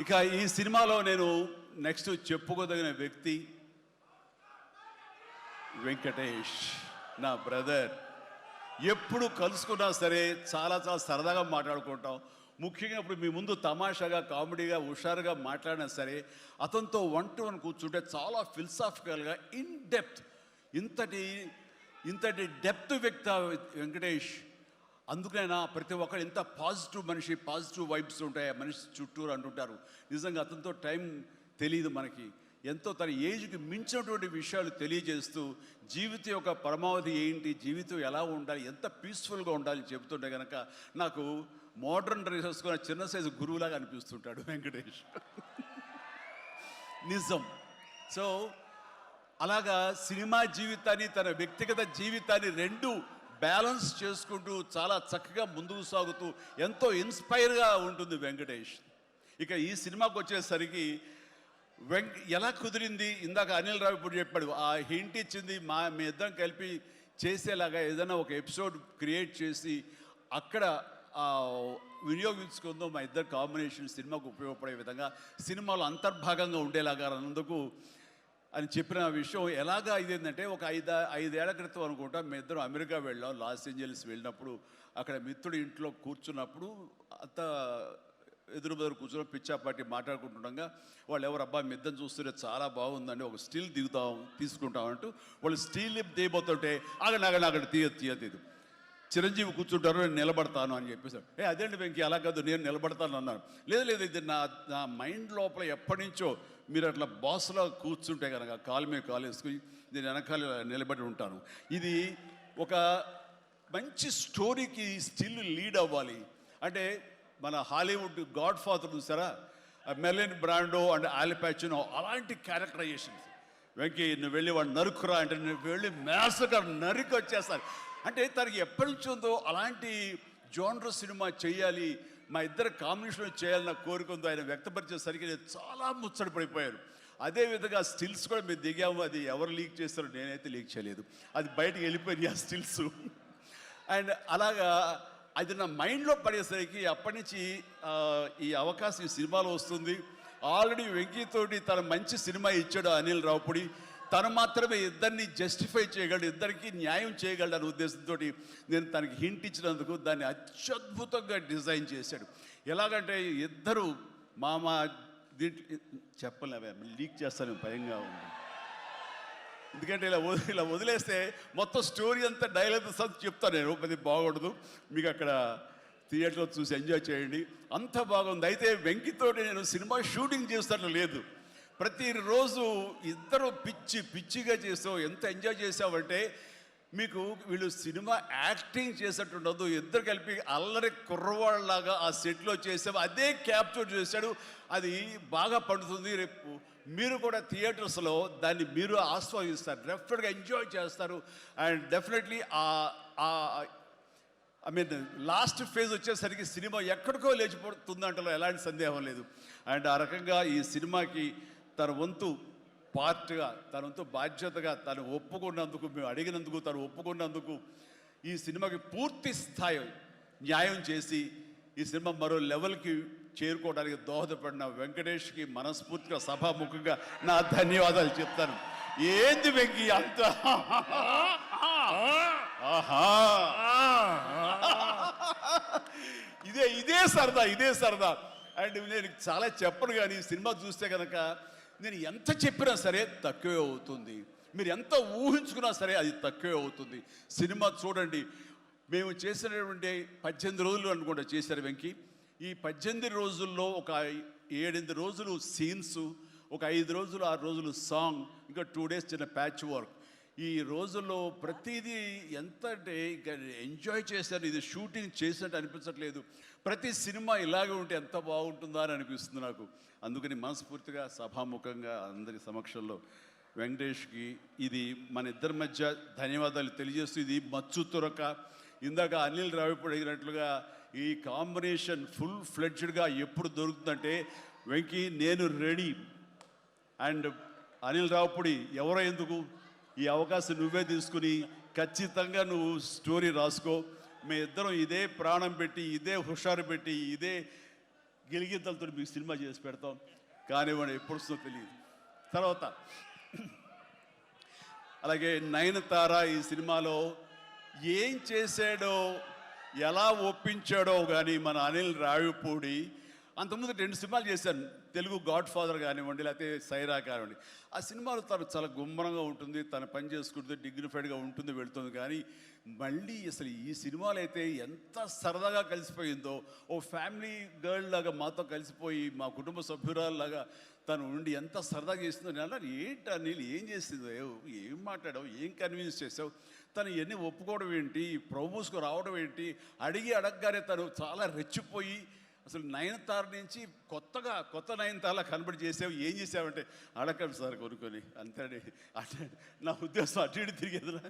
ఇక ఈ సినిమాలో నేను నెక్స్ట్ చెప్పుకోదగిన వ్యక్తి వెంకటేష్ నా బ్రదర్ ఎప్పుడు కలుసుకున్నా సరే చాలా చాలా సరదాగా మాట్లాడుకుంటాం. ముఖ్యంగా ఇప్పుడు మీ ముందు తమాషాగా కామెడీగా హుషారుగా మాట్లాడినా సరే అతనితో వన్ టు వన్ కూర్చుంటే చాలా ఫిలసాఫికల్గా ఇన్ డెప్త్ ఇంతటి ఇంతటి డెప్త్ వ్యక్త వెంకటేష్ అందుకనైనా ప్రతి ఒక్కరు ఎంత పాజిటివ్ మనిషి పాజిటివ్ వైబ్స్ ఉంటాయి ఆ మనిషి చుట్టూరు అంటుంటారు. నిజంగా అతనితో టైం తెలియదు మనకి. ఎంతో తన ఏజ్కి మించినటువంటి విషయాలు తెలియజేస్తూ జీవితం యొక్క పరమావధి ఏంటి జీవితం ఎలా ఉండాలి ఎంత పీస్ఫుల్గా ఉండాలి చెబుతుంటే కనుక నాకు మోడర్న్ డ్రెస్ వేసుకున్న చిన్న సైజు గురువులాగా అనిపిస్తుంటాడు వెంకటేష్. నిజం. సో అలాగా సినిమా జీవితాన్ని తన వ్యక్తిగత జీవితాన్ని రెండు బ్యాలెన్స్ చేసుకుంటూ చాలా చక్కగా ముందుకు సాగుతూ ఎంతో ఇన్స్పైర్గా ఉంటుంది వెంకటేష్. ఇక ఈ సినిమాకి వచ్చేసరికి వెంక ఎలా కుదిరింది? ఇందాక అనిల్ రావు ఇప్పుడు చెప్పాడు ఆ హింట్ ఇచ్చింది మా మీ ఇద్దరం కలిపి చేసేలాగా ఏదైనా ఒక ఎపిసోడ్ క్రియేట్ చేసి అక్కడ వినియోగించుకుందో మా ఇద్దరు కాంబినేషన్ సినిమాకు ఉపయోగపడే విధంగా సినిమాలో అంతర్భాగంగా ఉండేలాగా అన్నందుకు అని చెప్పిన విషయం ఎలాగా ఇదేంటంటే ఒక ఐదు ఐదేళ్ళ క్రితం అనుకుంటా మేము ఇద్దరం అమెరికా వెళ్ళాం లాస్ ఏంజల్స్ వెళ్ళినప్పుడు అక్కడ మిత్రుడి ఇంట్లో కూర్చున్నప్పుడు అంత ఎదురు బెదురు కూర్చొని పిచ్చాపాటి మాట్లాడుకుంటుండగా వాళ్ళు ఎవరు అబ్బా మీ చూస్తుంటే చాలా బాగుందండి ఒక స్టీల్ దిగుతాం తీసుకుంటాం అంటూ వాళ్ళు స్టీల్ తీయబోతుంటే అక్కడ ఆగండి అక్కడ తీయ తీయ తీదు చిరంజీవి కూర్చుంటారు నేను నిలబడతాను అని చెప్పేసాడు ఏ అదేంటి వెంకీ అలా కాదు నేను నిలబడతాను అన్నాను లేదు లేదు ఇది నా నా మైండ్ లోపల ఎప్పటి నుంచో మీరు అట్లా బాస్లో కూర్చుంటే కనుక కాలు మీద కాలు వేసుకుని నేను వెనకాల నిలబడి ఉంటాను. ఇది ఒక మంచి స్టోరీకి స్టిల్ లీడ్ అవ్వాలి. అంటే మన హాలీవుడ్ గాడ్ ఫాదర్ చూసారా మెలిన్ బ్రాండో అండ్ ఆలిపాచినో అలాంటి క్యారెక్టరైజేషన్స్. వెంకీ నువ్వు వెళ్ళి వాడు నరుకురా అంటే నువ్వు వెళ్ళి మేసగా నరికి వచ్చేస్తాను అంటే తనకి ఎప్పటి నుంచి ఉందో అలాంటి జోనర్ సినిమా చేయాలి మా ఇద్దరు కాంబినేషన్ చేయాలన్న కోరిక ఉందో ఆయన వ్యక్తపరిచేసరికి నేను చాలా ముచ్చట పడిపోయారు అదే విధంగా స్టిల్స్ కూడా మేము దిగాము. అది ఎవరు లీక్ చేస్తారో నేనైతే లీక్ చేయలేదు. అది బయటకు వెళ్ళిపోయింది ఆ స్టిల్స్. అండ్ అలాగా అది నా మైండ్లో పడేసరికి అప్పటి నుంచి ఈ అవకాశం ఈ సినిమాలో వస్తుంది. ఆల్రెడీ వెంకీతోటి తన మంచి సినిమా ఇచ్చాడు అనిల్ రావుపుడి. తను మాత్రమే ఇద్దరిని జస్టిఫై చేయగలడు ఇద్దరికి న్యాయం చేయగలడు అనే ఉద్దేశంతో నేను తనకి హింట్ ఇచ్చినందుకు దాన్ని అత్యద్భుతంగా డిజైన్ చేశాడు. ఎలాగంటే ఇద్దరు మామ దీంట్లో చెప్పలేవే లీక్ చేస్తాను భయంగా ఉంది. ఎందుకంటే ఇలా వదిలి ఇలా వదిలేస్తే మొత్తం స్టోరీ అంతా డైలాగ్ సత్ చెప్తాను నేను అది బాగుండదు. మీకు అక్కడ థియేటర్లో చూసి ఎంజాయ్ చేయండి. అంత బాగుంది. అయితే వెంకితోటి నేను సినిమా షూటింగ్ చేస్తాను లేదు. ప్రతిరోజు ఇద్దరు పిచ్చి పిచ్చిగా చేసావు ఎంత ఎంజాయ్ చేసావంటే మీకు వీళ్ళు సినిమా యాక్టింగ్ చేసేట్టు ఉండదు ఇద్దరు కలిపి అల్లరి కుర్రవాళ్ళలాగా ఆ సెట్లో చేసావు. అదే క్యాప్చర్ చేశాడు. అది బాగా పండుతుంది. రేపు మీరు కూడా థియేటర్స్లో దాన్ని మీరు ఆస్వాదిస్తారు. డెఫినెట్గా ఎంజాయ్ చేస్తారు. అండ్ డెఫినెట్లీ ఆ ఐ మీన్ లాస్ట్ ఫేజ్ వచ్చేసరికి సినిమా ఎక్కడికో లేచిపోతుందంటలో ఎలాంటి సందేహం లేదు. అండ్ ఆ రకంగా ఈ సినిమాకి తన వంతు పార్ట్గా తన వంతు బాధ్యతగా తను ఒప్పుకున్నందుకు మేము అడిగినందుకు తను ఒప్పుకున్నందుకు ఈ సినిమాకి పూర్తి స్థాయి న్యాయం చేసి ఈ సినిమా మరో లెవెల్కి చేరుకోవడానికి దోహదపడిన వెంకటేష్కి మనస్ఫూర్తిగా సభాముఖంగా నా ధన్యవాదాలు చెప్తాను. ఏంది వెంకి అంత? ఆహా! ఇదే ఇదే సరదా ఇదే సరదా. అండ్ నేను చాలా చెప్పను కానీ ఈ సినిమా చూస్తే కనుక నేను ఎంత చెప్పినా సరే తక్కువే అవుతుంది. మీరు ఎంత ఊహించుకున్నా సరే అది తక్కువే అవుతుంది. సినిమా చూడండి. మేము చేసినటువంటి పద్దెనిమిది రోజులు అనుకుంటా చేశారు వెంకి. ఈ పద్దెనిమిది రోజుల్లో ఒక ఏడెనిమిది రోజులు సీన్స్ ఒక ఐదు రోజులు ఆరు రోజులు సాంగ్ ఇంకా టూ డేస్ చిన్న ప్యాచ్ వర్క్. ఈ రోజుల్లో ప్రతిదీ ఎంత అంటే ఇక ఎంజాయ్ చేశారు ఇది షూటింగ్ చేసినట్టు అనిపించట్లేదు. ప్రతి సినిమా ఇలాగే ఉంటే ఎంత బాగుంటుందా అని అనిపిస్తుంది నాకు. అందుకని మనస్ఫూర్తిగా సభాముఖంగా అందరి సమక్షంలో వెంకటేష్కి ఇది మన ఇద్దరి మధ్య ధన్యవాదాలు తెలియజేస్తూ ఇది మచ్చు తురక. ఇందాక అనిల్ రావిపడినట్లుగా ఈ కాంబినేషన్ ఫుల్ ఫ్లెడ్జ్డ్గా ఎప్పుడు దొరుకుతుందంటే వెంకీ నేను రెడీ. అండ్ అనిల్ రావుపుడి ఎవరో ఎందుకు ఈ అవకాశం నువ్వే తీసుకుని ఖచ్చితంగా నువ్వు స్టోరీ రాసుకో. మీ ఇద్దరం ఇదే ప్రాణం పెట్టి ఇదే హుషారు పెట్టి ఇదే గిలిగిద్దలతో మీకు సినిమా చేసి పెడతాం. కానివ్వండి ఎప్పుడు వస్తుందో తెలియదు. తర్వాత అలాగే నయనతార ఈ సినిమాలో ఏం చేశాడో ఎలా ఒప్పించాడో కానీ మన అనిల్ రావిపూడి అంతకుముందు రెండు సినిమాలు చేశాను. తెలుగు గాడ్ ఫాదర్ కానివ్వండి లేకపోతే సైరా కానివ్వండి ఆ సినిమాలో తను చాలా గుమ్మరంగా ఉంటుంది తను పని చేసుకుంటుంది డిగ్నిఫైడ్గా ఉంటుంది వెళ్తుంది. కానీ మళ్ళీ అసలు ఈ సినిమాలు అయితే ఎంత సరదాగా కలిసిపోయిందో ఓ ఫ్యామిలీ గర్ల్ లాగా మాతో కలిసిపోయి మా కుటుంబ సభ్యురాల్లాగా తను ఉండి ఎంత సరదాగా చేసిందో నేను ఏంటి నీళ్ళు ఏం చేసిందో? ఏం మాట్లాడావు? ఏం కన్విన్స్ చేసావు? తను ఎన్ని ఒప్పుకోవడం ఏంటి? ప్రమోస్కు రావడం ఏంటి? అడిగి అడగగానే తను చాలా రెచ్చిపోయి అసలు నయనతార నుంచి కొత్తగా కొత్త నయనతారలా కనబడి చేసావు ఏం చేసావంటే అడగండి సార్ కొనుక్కొని అంతే అంటే నా ఉద్దేశం అటు ఇటు తిరిగేదిరా.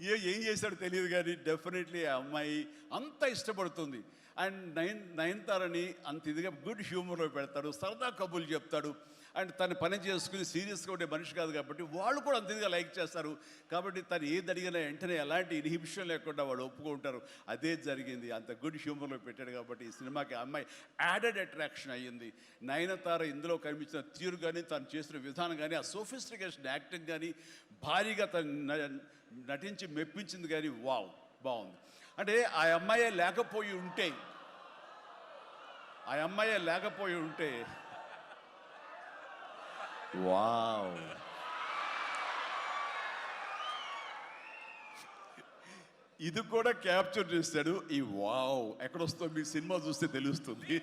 ఏ ఏం చేశాడో తెలియదు కానీ డెఫినెట్లీ ఆ అమ్మాయి అంత ఇష్టపడుతుంది. అండ్ నయన్ నయనతారని అంత ఇదిగా గుడ్ హ్యూమర్లో పెడతాడు సరదా కబుర్లు చెప్తాడు. అండ్ తను పని చేసుకుని సీరియస్గా ఉండే మనిషి కాదు కాబట్టి వాళ్ళు కూడా అంత ఇదిగా లైక్ చేస్తారు. కాబట్టి తను ఏది అడిగినా వెంటనే ఎలాంటి ఇన్హిబిషన్ లేకుండా వాళ్ళు ఒప్పుకుంటారు. అదే జరిగింది. అంత గుడ్ హ్యూమర్లో పెట్టాడు కాబట్టి ఈ సినిమాకి అమ్మాయి యాడెడ్ అట్రాక్షన్ అయ్యింది. నయనతార ఇందులో కనిపించిన తీరు కానీ తను చేసిన విధానం కానీ ఆ సోఫిస్టికేషన్ యాక్టింగ్ కానీ భారీగా తను నటించి మెప్పించింది కానీ వావ్ బాగుంది. అంటే ఆ అమ్మాయే లేకపోయి ఉంటే ఆ అమ్మాయే లేకపోయి ఉంటే వావ్. ఇది కూడా క్యాప్చర్ చేశాడు ఈ వావ్. ఎక్కడొస్తో మీ సినిమా చూస్తే తెలుస్తుంది.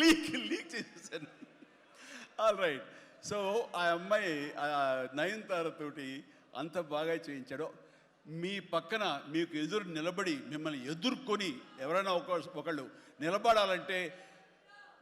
లీక్ లీక్ చేసేసాను ఆల్ రైట్ సో ఆ అమ్మాయి ఆ నయనతార తోటి అంత బాగా చేయించాడు. మీ పక్కన మీకు ఎదురు నిలబడి మిమ్మల్ని ఎదుర్కొని ఎవరైనా ఒక ఒకళ్ళు నిలబడాలంటే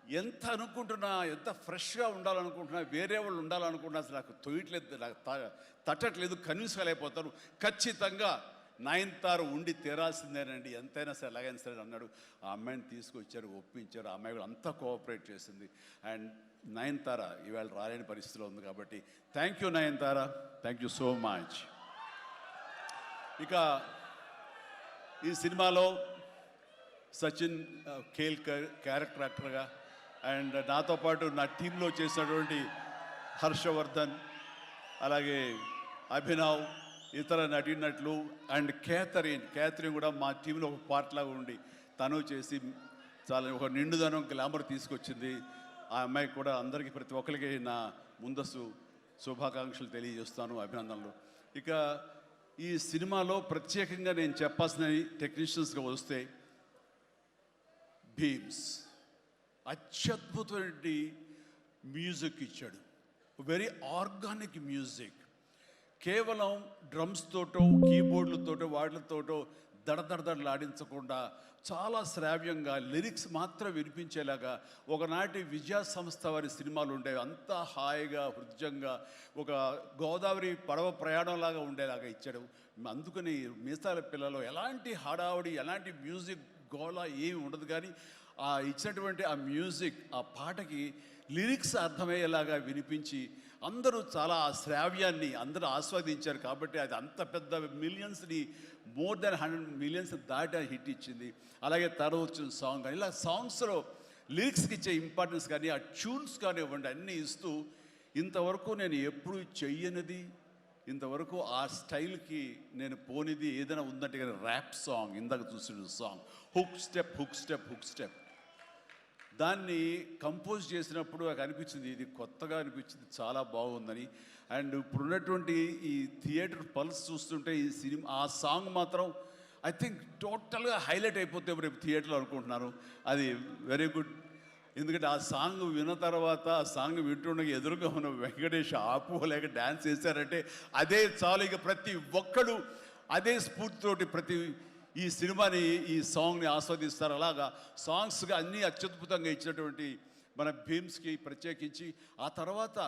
ఎంత అనుకుంటున్నా ఎంత ఫ్రెష్గా ఉండాలనుకుంటున్నా వేరే వాళ్ళు ఉండాలనుకుంటున్నా అసలు నాకు తొయ్యట్లేదు నాకు త- తట్టట్లేదు కన్విన్స్ కాలేకపోతాను ఖచ్చితంగా నయనతార ఉండి తీరాల్సిందేనండి. ఎంతైనా సరే ఎలాగైనా సరే అన్నాడు. ఆ అమ్మాయిని తీసుకొచ్చారు ఒప్పించారు. ఆ అమ్మాయి కూడా అంతా కోఆపరేట్ చేసింది. అండ్ నయనతార ఈవేళ రాలేని పరిస్థితిలో ఉంది కాబట్టి thank you Nayanthara. Thank you so much. ఇక ఈ సినిమాలో సచిన్ ఖేల్ క్యారెక్టర్ యాక్టర్గా అండ్ నాతో పాటు నా టీంలో చేసినటువంటి హర్షవర్ధన్ అలాగే అభినవ్ ఇతర నటినట్లు అండ్ కేథరిన్. కేథరిన్ కూడా మా టీంలో ఒక పార్ట్లాగా ఉండి తను చేసి చాలా ఒక నిండుదనం గ్లామర్ తీసుకొచ్చింది. ఆ అమ్మాయి కూడా అందరికీ ప్రతి ఒక్కరికి నా ముందస్తు శుభాకాంక్షలు తెలియజేస్తాను అభినందనలు. ఇక ఈ సినిమాలో ప్రత్యేకంగా నేను చెప్పాల్సినవి టెక్నీషియన్స్గా వస్తే భీమ్స్. అత్యద్భుతమైన మ్యూజిక్ ఇచ్చాడు. Very organic music. కేవలం డ్రమ్స్ తోటో కీబోర్డులతోటో వాటితోటో దడదడదడలాడించకుండా చాలా శ్రావ్యంగా లిరిక్స్ మాత్రం వినిపించేలాగా ఒకనాటి విజయ సంస్థ వారి సినిమాలు ఉండేవి. అంతా హాయిగా హృదయంగా ఒక గోదావరి పడవ ప్రయాణంలాగా ఉండేలాగా ఇచ్చాడు. అందుకని మిగతా పిల్లలు ఎలాంటి హడావుడి ఎలాంటి మ్యూజిక్ గోళ ఏమి ఉండదు. కానీ ఆ ఇచ్చినటువంటి ఆ మ్యూజిక్ ఆ పాటకి లిరిక్స్ అర్థమయ్యేలాగా వినిపించి అందరూ చాలా ఆ శ్రావ్యాన్ని అందరూ ఆస్వాదించారు కాబట్టి అది అంత పెద్ద మిలియన్స్ని మోర్ దెన్ హండ్రెడ్ మిలియన్స్ దాటి హిట్ ఇచ్చింది. అలాగే తర్వాత వచ్చిన సాంగ్ కానీ ఇలా సాంగ్స్లో లిరిక్స్కి ఇచ్చే ఇంపార్టెన్స్ కానీ ఆ ట్యూన్స్ కానివ్వండి అన్నీ ఇస్తూ ఇంతవరకు నేను ఎప్పుడు చెయ్యనిది ఇంతవరకు ఆ స్టైల్కి నేను పోనిది ఏదైనా ఉందంటే కానీ ర్యాప్ సాంగ్ ఇందాక చూసిన song. Hook step hook step hook step. దాన్ని కంపోజ్ చేసినప్పుడు నాకు అనిపించింది ఇది కొత్తగా అనిపించింది చాలా బాగుందని. అండ్ ఇప్పుడున్నటువంటి ఈ థియేటర్ పల్స్ చూస్తుంటే ఈ సినిమా ఆ సాంగ్ మాత్రం ఐ థింక్ టోటల్గా హైలైట్ అయిపోతే రేపు థియేటర్లో అనుకుంటున్నాను అది వెరీ గుడ్. ఎందుకంటే ఆ సాంగ్ విన్న తర్వాత ఆ సాంగ్ వింటుండగా ఎదురుగా ఉన్న వెంకటేష్ ఆపుకోలేక డ్యాన్స్ చేశారంటే అదే చాలు ఇక ప్రతి ఒక్కడు అదే స్ఫూర్తితోటి ప్రతి ఈ సినిమాని ఈ సాంగ్ని ఆస్వాదిస్తారు. అలాగా సాంగ్స్గా అన్నీ అత్యద్భుతంగా ఇచ్చినటువంటి మన భీమ్స్కి ప్రత్యేకించి ఆ తర్వాత